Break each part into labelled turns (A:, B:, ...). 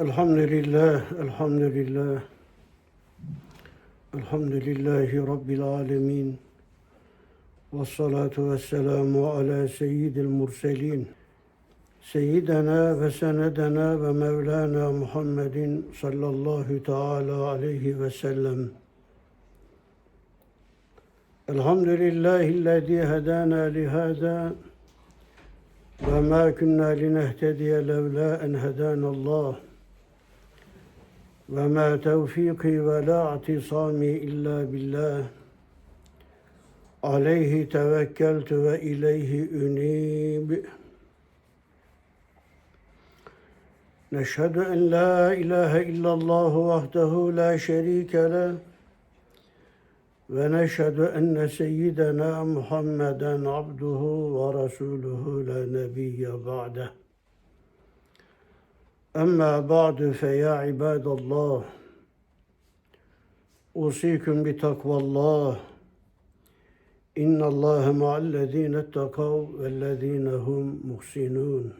A: الحمد لله الحمد لله الحمد لله رب العالمين والصلاة والسلام على سيد المرسلين سيدنا وسندنا ومولانا محمد صلى الله تعالى عليه وسلم الحمد لله الذي هدانا لهذا وما كنا لنهتدي لولا أن هدانا الله وما توفيقي ولا اعتصامي إلا بالله. عليه توكلت وإليه أنيب. نشهد أن لا إله إلا الله وحده لا شريك له. ونشهد أن سيدنا محمدا عبده ورسوله لا نبي بعده. أما بعد فيا عباد الله أوصيكم بتقوى الله. إن الله مع الذين اتقوا والذين هم محسنون.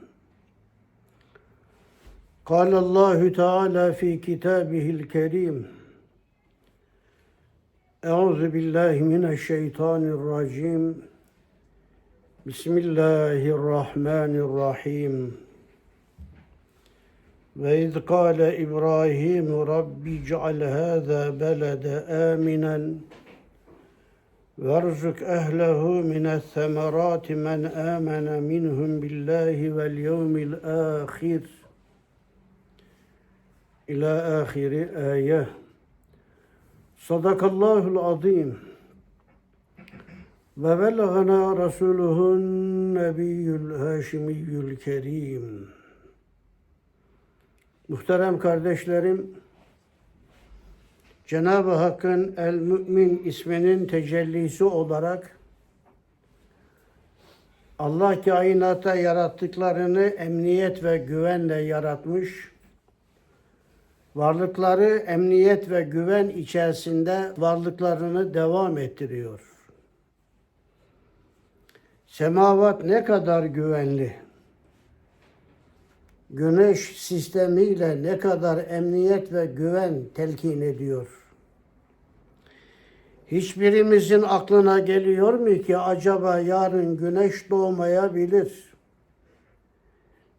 A: قال الله تعالى في كتابه الكريم أعوذ بالله من الشيطان الرجيم. بسم الله الرحمن الرحيم. وإذ قال إبراهيم رب اجعل هذا بلد آمنا وارزق أهله من الثمرات من آمن منهم بالله واليوم الآخر إلى آخر آية صدق الله العظيم وبلغنا رسوله النبي الهاشمي الكريم Muhterem kardeşlerim, Cenab-ı Hakk'ın El-Mü'min isminin tecellisi olarak Allah kainata yarattıklarını emniyet ve güvenle yaratmış, varlıkları emniyet ve güven içerisinde varlıklarını devam ettiriyor. Semavat ne kadar güvenli, güneş sistemiyle ne kadar emniyet ve güven telkin ediyor. Hiçbirimizin aklına geliyor mu ki acaba yarın güneş doğmayabilir?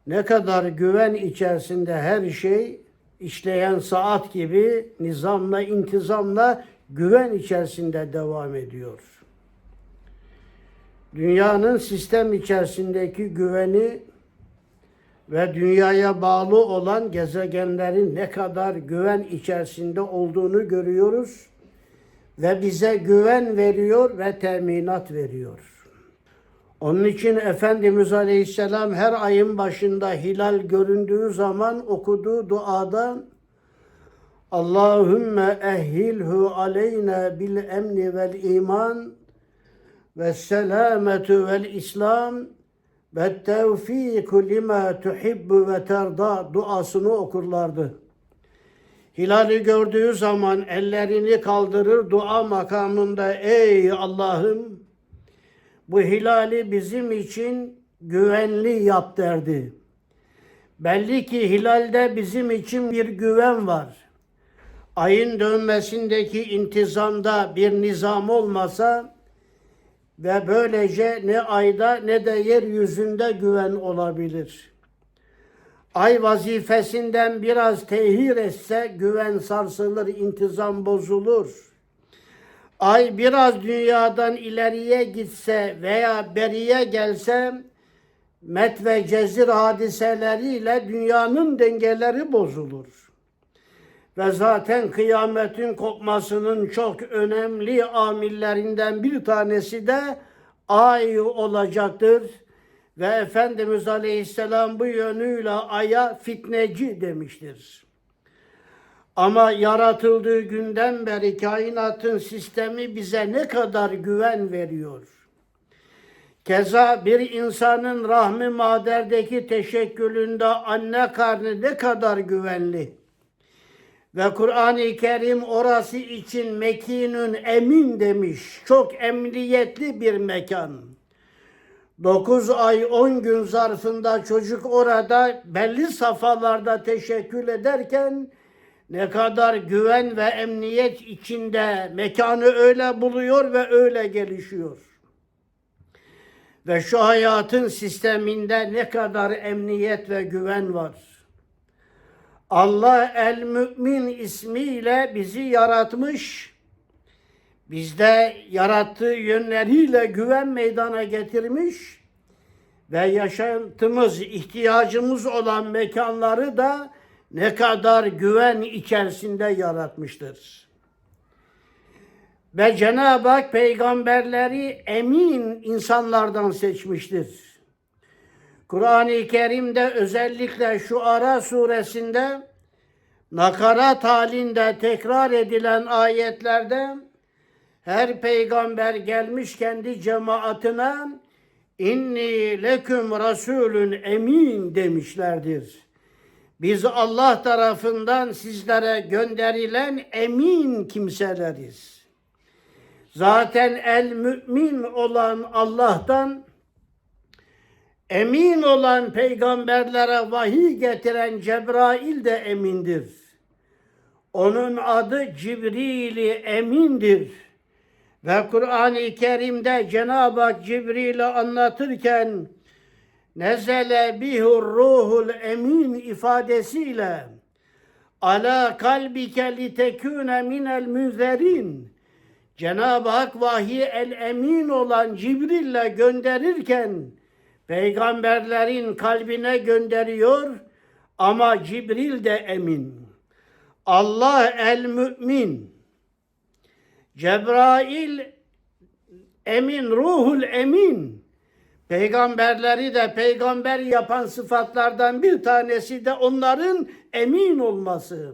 A: Ne kadar güven içerisinde her şey işleyen saat gibi nizamla, intizamla güven içerisinde devam ediyor. Dünyanın sistem içerisindeki güveni ve dünyaya bağlı olan gezegenlerin ne kadar güven içerisinde olduğunu görüyoruz ve bize güven veriyor ve teminat veriyor. Onun için Efendimiz Aleyhisselam her ayın başında hilal göründüğü zaman okuduğu duada Allahümme ehhilhu aleyna bil emni vel iman ve selametu vel islam ve tevfiku lima tuhibbu ve terda duasını okurlardı. Hilali gördüğü zaman ellerini kaldırır dua makamında ey Allah'ım bu hilali bizim için güvenli yap derdi. Belli ki hilalde bizim için bir güven var. Ayın dönmesindeki intizamda bir nizam olmasa ve böylece ne ayda ne de yeryüzünde güven olabilir. Ay vazifesinden biraz tehir etse güven sarsılır, intizam bozulur. Ay biraz dünyadan ileriye gitse veya beriye gelse met ve cezir hadiseleriyle dünyanın dengeleri bozulur. Ve zaten kıyametin kopmasının çok önemli amillerinden bir tanesi de ay olacaktır. Ve Efendimiz Aleyhisselam bu yönüyle aya fitneci demiştir. Ama yaratıldığı günden beri kainatın sistemi bize ne kadar güven veriyor. Keza bir insanın rahmi maderdeki teşekkülünde anne karnı ne kadar güvenli. Ve Kur'an-ı Kerim orası için mekinün emin demiş. Çok emniyetli bir mekan. 9 ay 10 gün zarfında çocuk orada belli safhalarda teşekkül ederken ne kadar güven ve emniyet içinde mekanı öyle buluyor ve öyle gelişiyor. Ve şu hayatın sisteminde ne kadar emniyet ve güven var. Allah el mümin ismiyle bizi yaratmış. Bizde yarattığı yönleriyle güven meydana getirmiş ve yaşantımız, ihtiyacımız olan mekanları da ne kadar güven içerisinde yaratmıştır. Ve Cenab-ı Hak peygamberleri emin insanlardan seçmiştir. Kur'an-ı Kerim'de özellikle şu Ara suresinde nakarat halinde tekrar edilen ayetlerde her peygamber gelmiş kendi cemaatine inni leküm rasulün emin demişlerdir. Biz Allah tarafından sizlere gönderilen emin kimseleriz. Zaten el mümin olan Allah'tan emin olan peygamberlere vahiy getiren Cebrail de emindir. Onun adı Cibril-i Emindir. Ve Kur'an-ı Kerim'de Cenab-ı Hak Cibril'i anlatırken nezele bihur ruhul emin ifadesiyle ala kalbike litekune minel müzerin Cenab-ı Hak vahiy el emin olan Cibril'le gönderirken peygamberlerin kalbine gönderiyor ama Cibril de emin. Allah el mümin. Cebrail emin, ruhul emin. Peygamberleri de peygamber yapan sıfatlardan bir tanesi de onların emin olması.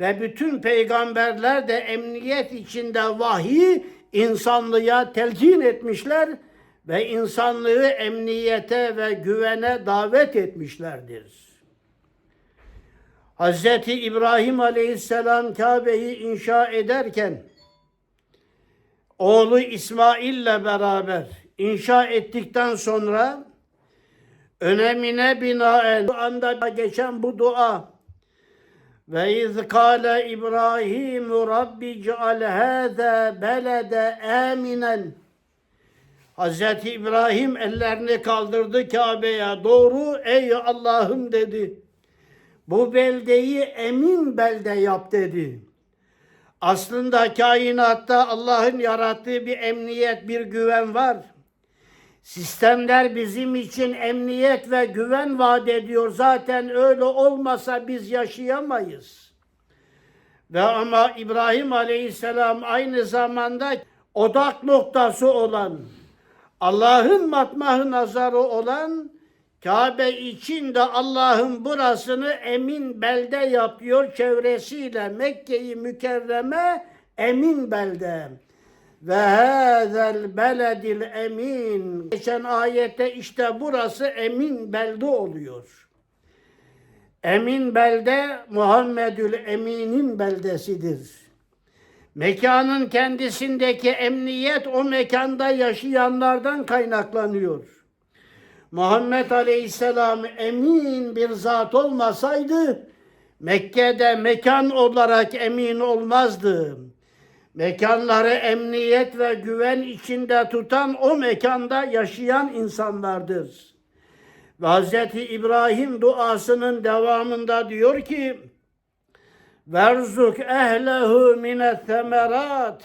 A: Ve bütün peygamberler de emniyet içinde vahiy insanlığa telkin etmişler ve insanlığı emniyete ve güvene davet etmişlerdir. Hz. İbrahim Aleyhisselam Kabe'yi inşa ederken oğlu İsmail'le beraber inşa ettikten sonra önemine binaen bu anda geçen bu dua ve iz kâle İbrahim Rabbi ceal hâzâ belede aminen Hz. İbrahim ellerini kaldırdı Kabe'ye doğru ey Allah'ım dedi. Bu beldeyi emin belde yap dedi. Aslında kainatta Allah'ın yarattığı bir emniyet, bir güven var. Sistemler bizim için emniyet ve güven vaat ediyor. Zaten öyle olmasa biz yaşayamayız. Ve ama İbrahim Aleyhisselam aynı zamanda odak noktası olan, Allah'ın matmahı nazarı olan Kabe için de Allah'ın burasını emin belde yapıyor çevresiyle Mekke'yi mükerreme emin belde. Ve hazel beledil emin. Geçen ayette işte burası emin belde oluyor. Emin belde Muhammedül Emin'in beldesidir. Mekanın kendisindeki emniyet o mekanda yaşayanlardan kaynaklanıyor. Muhammed Aleyhisselam emin bir zat olmasaydı Mekke'de mekan olarak emin olmazdı. Mekanları emniyet ve güven içinde tutan o mekanda yaşayan insanlardır. Ve Hz. İbrahim duasının devamında diyor ki Verzuk ehlehu mine semerat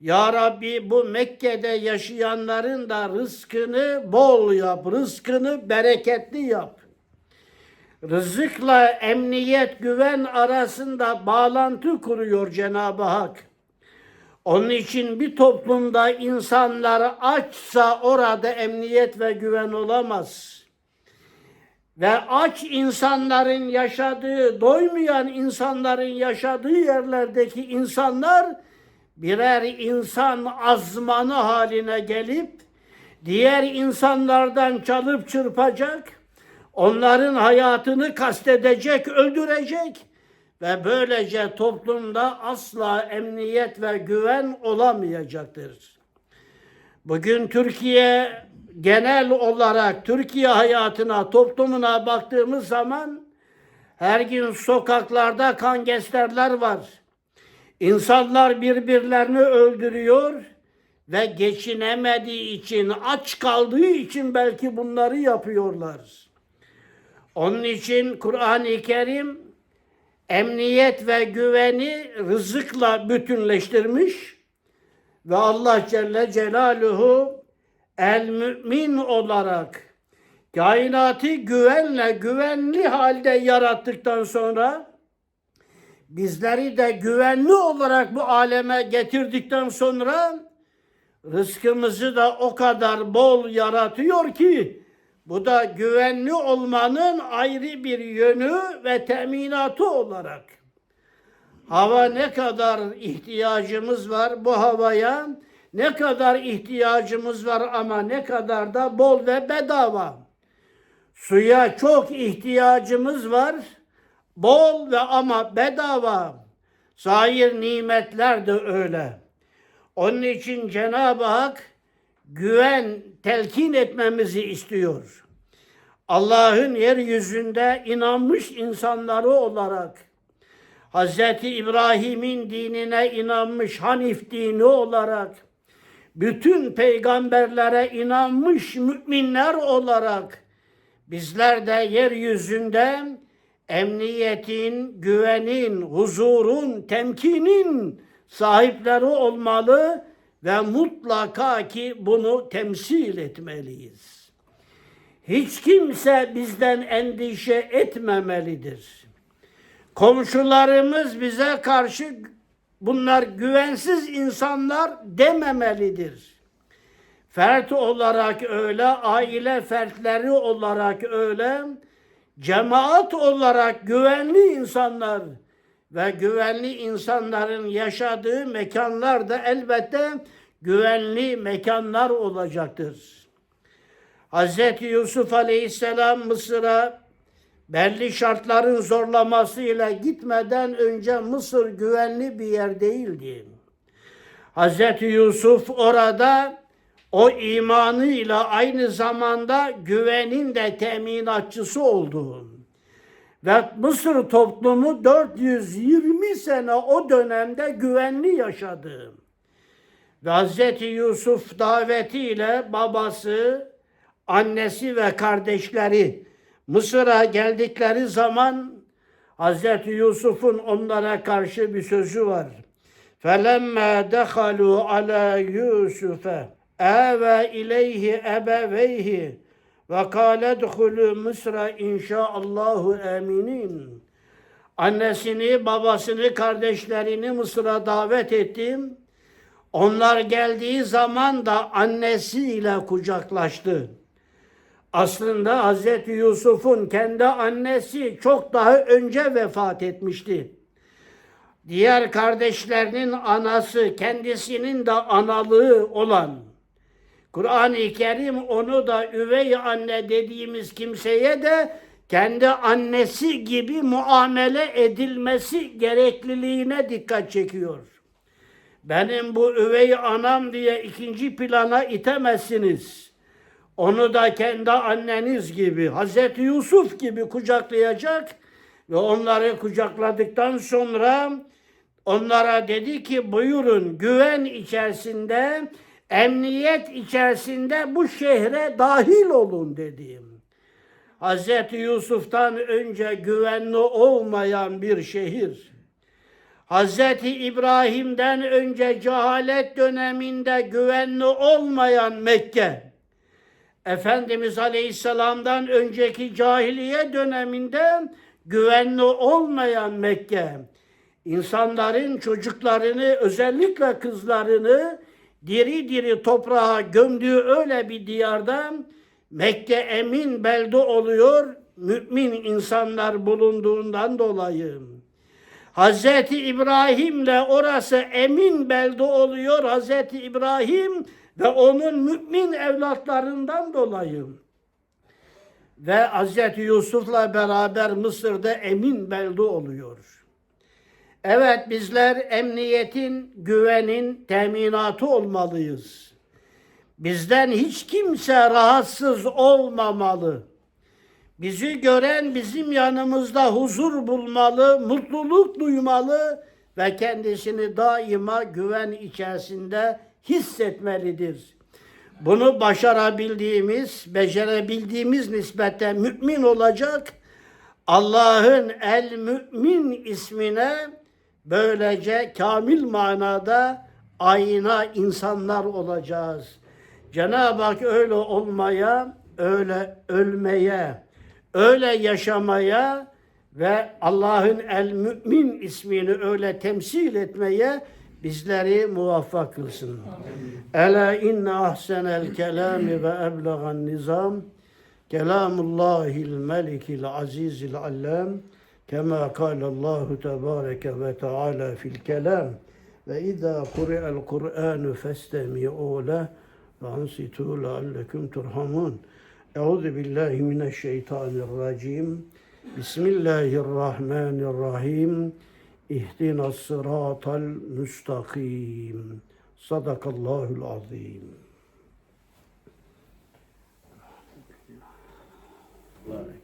A: ya Rabbi bu Mekke'de yaşayanların da rızkını bol yap, rızkını bereketli yap. Rızıkla emniyet, güven arasında bağlantı kuruyor Cenab-ı Hak. Onun için bir toplumda insanlar açsa orada emniyet ve güven olamaz. Ve aç insanların yaşadığı, doymayan insanların yaşadığı yerlerdeki insanlar birer insan azmanı haline gelip diğer insanlardan çalıp çırpacak, onların hayatını kastedecek, öldürecek ve böylece toplumda asla emniyet ve güven olamayacaktır. Bugün Türkiye genel olarak Türkiye hayatına, toplumuna baktığımız zaman her gün sokaklarda kangesterler var. İnsanlar birbirlerini öldürüyor ve geçinemediği için, aç kaldığı için belki bunları yapıyorlar. Onun için Kur'an-ı Kerim emniyet ve güveni rızıkla bütünleştirmiş ve Allah Celle Celaluhu el mümin olarak kainatı güvenle güvenli halde yarattıktan sonra bizleri de güvenli olarak bu aleme getirdikten sonra rızkımızı da o kadar bol yaratıyor ki bu da güvenli olmanın ayrı bir yönü ve teminatı olarak. Hava ne kadar ihtiyacımız var bu havaya, ne kadar ihtiyacımız var ama ne kadar da bol ve bedava. Suya çok ihtiyacımız var, bol ve ama bedava. Zahir nimetler de öyle. Onun için Cenab-ı Hak güven telkin etmemizi istiyor. Allah'ın yeryüzünde inanmış insanları olarak Hz. İbrahim'in dinine inanmış Hanif dini olarak bütün peygamberlere inanmış müminler olarak bizler de yeryüzünde emniyetin, güvenin, huzurun, temkinin sahipleri olmalı ve mutlaka ki bunu temsil etmeliyiz. Hiç kimse bizden endişe etmemelidir. Komşularımız bize karşı bunlar güvensiz insanlar dememelidir. Fert olarak öyle, aile fertleri olarak öyle, cemaat olarak güvenli insanlar ve güvenli insanların yaşadığı mekanlar da elbette güvenli mekanlar olacaktır. Hz. Yusuf Aleyhisselam Mısır'a belli şartların zorlamasıyla gitmeden önce Mısır güvenli bir yer değildi. Hz. Yusuf orada o imanıyla aynı zamanda güvenin de teminatçısı oldu. Ve Mısır toplumu 420 sene o dönemde güvenli yaşadı. Ve Hz. Yusuf davetiyle babası, annesi ve kardeşleri Mısır'a geldikleri zaman Hz. Yusuf'un onlara karşı bir sözü var. فَلَمَّا دَخَلُوا عَلَى يُوسُفَ اَوَى اِلَيْهِ اَبَوَيْهِ وَقَالَ ادْخُلُوا مِصْرَ inşaallahu aminin. Annesini, babasını, kardeşlerini Mısır'a davet ettim. Onlar geldiği zaman da annesiyle kucaklaştı. Aslında Hz. Yusuf'un kendi annesi çok daha önce vefat etmişti. Diğer kardeşlerinin anası, kendisinin de analığı olan Kur'an-ı Kerim onu da üvey anne dediğimiz kimseye de kendi annesi gibi muamele edilmesi gerekliliğine dikkat çekiyor. Benim bu üvey anam diye ikinci plana itemezsiniz. Onu da kendi anneniz gibi, Hazreti Yusuf gibi kucaklayacak ve onları kucakladıktan sonra onlara dedi ki buyurun güven içerisinde, emniyet içerisinde bu şehre dahil olun dedim. Hazreti Yusuf'tan önce güvenli olmayan bir şehir. Hazreti İbrahim'den önce cehalet döneminde güvenli olmayan Mekke. Efendimiz Aleyhisselam'dan önceki cahiliye döneminde güvenli olmayan Mekke, insanların çocuklarını özellikle kızlarını diri diri toprağa gömdüğü öyle bir diyarda Mekke emin belde oluyor mümin insanlar bulunduğundan dolayı. Hazreti İbrahim'le orası emin belde oluyor. Hazreti İbrahim ve onun mümin evlatlarından dolayı ve Hazreti Yusuf'la beraber Mısır'da emin belde oluyor. Evet bizler emniyetin, güvenin teminatı olmalıyız. Bizden hiç kimse rahatsız olmamalı. Bizi gören bizim yanımızda huzur bulmalı, mutluluk duymalı ve kendisini daima güven içerisinde hissetmelidir. Bunu başarabildiğimiz, becerebildiğimiz nispette mümin olacak. Allah'ın el mümin ismine böylece kamil manada ayna insanlar olacağız. Cenab-ı Hak öyle olmaya, öyle ölmeye, öyle yaşamaya ve Allah'ın el mümin ismini öyle temsil etmeye bizleri muvaffak kılsın. Ela inne ahsenel kelami ve eblegan nizam kelamullahil melikil azizil allam kema kâlallahu tebâreke ve teâlâ fil kelam ve izâ kuri'el Kur'anu festemi'û leh ve ansitû leallekum turhamun. Euzu billahi mineşşeytanirracim. Bismillahirrahmanirrahim. İhdinas sıratal müstakim. Sadakallahul azim. Barak.